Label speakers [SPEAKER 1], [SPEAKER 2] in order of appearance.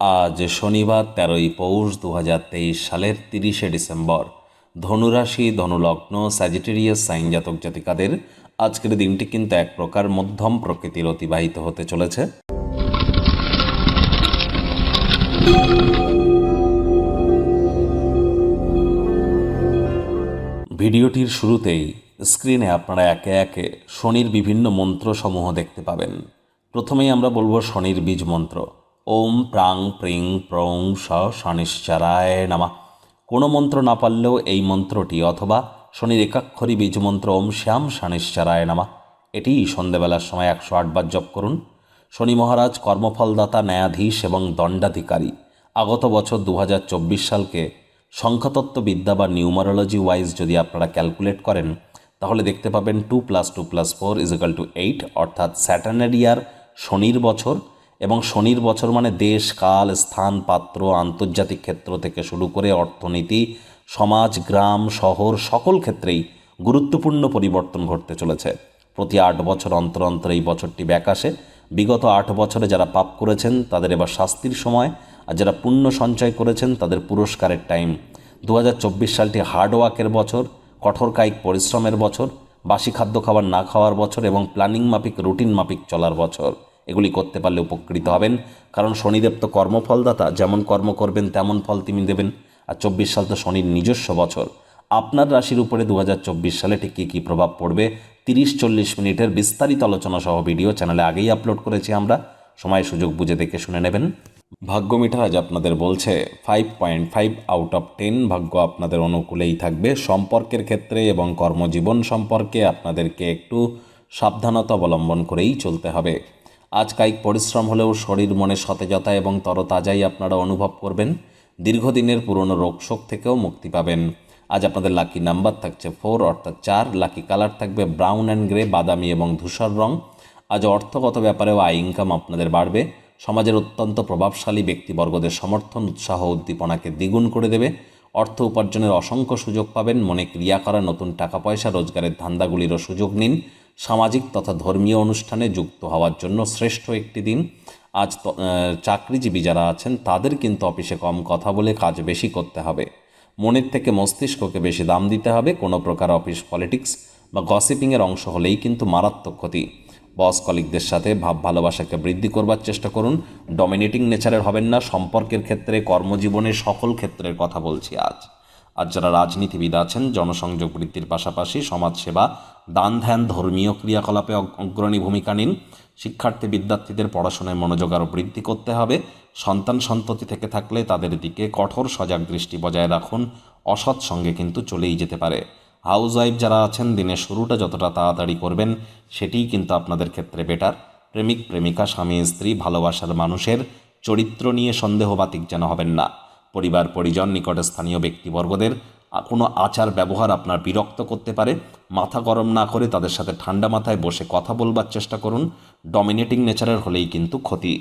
[SPEAKER 1] আজ শনিবার তেরোই পৌষ দু হাজার তেইশ সালের তিরিশে ডিসেম্বর। ধনুরাশি, ধনুলগ্ন স্যাজিটেরিয়াস সাইন জাতক জাতিকাদের আজকের দিনটি কিন্তু এক প্রকার মধ্যম প্রকৃতির অতিবাহিত হতে চলেছে। ভিডিওটির শুরুতেই স্ক্রিনে আপনারা একে একে শনির বিভিন্ন মন্ত্রসমূহ দেখতে পাবেন। প্রথমেই আমরা বলব শনির বীজ মন্ত্র। ওম প্রাং প্রিং প্রং স শনিশ্চারায় নামা। কোনো মন্ত্র না পারলেও এই মন্ত্রটি অথবা শনির একাক্ষরী বীজ মন্ত্র ওম শ্যাম শনিশ্চারায় নামা। এটি সন্ধেবেলার সময় একশো আটবার জপ করুন। শনি মহারাজ কর্মফলদাতা, ন্যায়াধীশ এবং দণ্ডাধিকারী। আগত বছর দু হাজার চব্বিশ সালকে সংখ্যাতত্ত্ব বিদ্যা বা নিউমারোলজি ওয়াইজ যদি আপনারা ক্যালকুলেট করেন, তাহলে দেখতে পাবেন two plus two plus four is equal to eight, অর্থাৎ স্যাটার্নের ইয়ার শনির বছর এবং শনির বছর মানে দেশ, কাল, স্থান, পাত্র, আন্তর্জাতিক ক্ষেত্র থেকে শুরু করে অর্থনীতি, সমাজ, গ্রাম, শহর, সকল ক্ষেত্রেই গুরুত্বপূর্ণ পরিবর্তন ঘটতে চলেছে। প্রতি আট বছর অন্তর অন্তর এই বছরটি ব্যাক আসে। বিগত আট বছরে যারা পাপ করেছেন, তাদের এবার শাস্তির সময়। আর যারা পুণ্য সঞ্চয় করেছেন, তাদের পুরস্কারের টাইম। দু হাজার চব্বিশ সালটি হার্ডওয়ার্কের বছর, কঠোর কায়িক পরিশ্রমের বছর, বাসি খাদ্য খাবার না খাওয়ার বছর এবং প্ল্যানিং মাফিক, রুটিন মাফিক চলার বছর। এগুলি করতে পারলে উপকৃত হবেন। কারণ শনিদেব তো কর্মফলদাতা, যেমন কর্ম করবেন তেমন ফল তিনি দেবেন। আর চব্বিশ সাল তো শনির নিজস্ব বছর। আপনার রাশির উপরে দু হাজার চব্বিশ সালে ঠিক কী কী প্রভাব পড়বে? তিরিশ চল্লিশ মিনিটের বিস্তারিত আলোচনা সহ ভিডিও চ্যানেলে আগেই আপলোড করেছি আমরা। সময় সুযোগ বুঝে দেখে শুনে নেবেন। ভাগ্য মিঠা আজ আপনাদের বলছে five point five out of ten ভাগ্য আপনাদের অনুকূলেই থাকবে। সম্পর্কের ক্ষেত্রে এবং কর্মজীবন সম্পর্কে আপনাদেরকে একটু সাবধানতা অবলম্বন করেই চলতে হবে। আজ কায়িক পরিশ্রম হলেও শরীর মনে সতেজতা এবং তরতাজাই আপনারা অনুভব করবেন। দীর্ঘদিনের পুরনো রোগশোক থেকেও মুক্তি পাবেন। আজ আপনাদের লাকি নাম্বার থাকছে ফোর, অর্থাৎ চার। লাকি কালার থাকবে ব্রাউন অ্যান্ড গ্রে, বাদামি এবং ধূসর রং। আজ অর্থগত ব্যাপারেও আয় ইনকাম আপনাদের বাড়বে। সমাজের অত্যন্ত প্রভাবশালী ব্যক্তিবর্গদের সমর্থন, উৎসাহ, উদ্দীপনাকে দ্বিগুণ করে দেবে। অর্থ উপার্জনের অসংখ্য সুযোগ পাবেন। মনে ক্রিয়া করা, নতুন টাকা পয়সা, রোজগারের ধান্দাগুলিরও সুযোগ নিন। সামাজিক তথা ধর্মীয় অনুষ্ঠানে যুক্ত হওয়ার জন্য শ্রেষ্ঠ একটি দিন। আজ চাকরিজীবী যারা আছেন, তাদের কিন্তু অফিসে কম কথা বলে কাজ বেশি করতে হবে। মনের থেকে মস্তিষ্ককে বেশি দাম দিতে হবে। কোনো প্রকার অফিস পলিটিক্স বা গসিপিংয়ের অংশ হলেই কিন্তু মারাত্মক ক্ষতি। বস কলিকদের সাথে ভাব ভালোবাসাকে বৃদ্ধি করবার চেষ্টা করুন। ডমিনেটিং নেচারের হবেন না। সম্পর্কের ক্ষেত্রে, কর্মজীবনের সকল ক্ষেত্রের কথা বলছি আজ। আজ যারা রাজনীতিবিদ আছেন, জনসংযোগ বৃদ্ধির পাশাপাশি সমাজসেবা, দান ধ্যান, ধর্মীয় ক্রিয়াকলাপে অগ্রণী ভূমিকা নিন। শিক্ষার্থী, বিদ্যার্থীদের পড়াশোনায় মনোযোগ আরও বৃদ্ধি করতে হবে। সন্তান সন্ততি থেকে থাকলে তাদের দিকে কঠোর সজাগ দৃষ্টি বজায় রাখুন। অসৎ সঙ্গে কিন্তু চলেই যেতে পারে। হাউস ওয়াইফ যারা আছেন, দিনের শুরুটা যতটা তাড়াতাড়ি করবেন, সেটিই কিন্তু আপনাদের ক্ষেত্রে বেটার। প্রেমিক, প্রেমিকা, স্বামী, স্ত্রী, ভালোবাসার মানুষের চরিত্র নিয়ে সন্দেহবাতিক যেন হবেন না। পরিবার, পরিজন, নিকটে স্থানীয় ব্যক্তিবর্গদের কোনো আচার ব্যবহার আপনার বিরক্ত করতে পারে, মাথা গরম না করে তাদের সাথে ঠান্ডা মাথায় বসে কথা বলবার চেষ্টা করুন। ডমিনেটিং নেচারের হলেই কিন্তু ক্ষতি।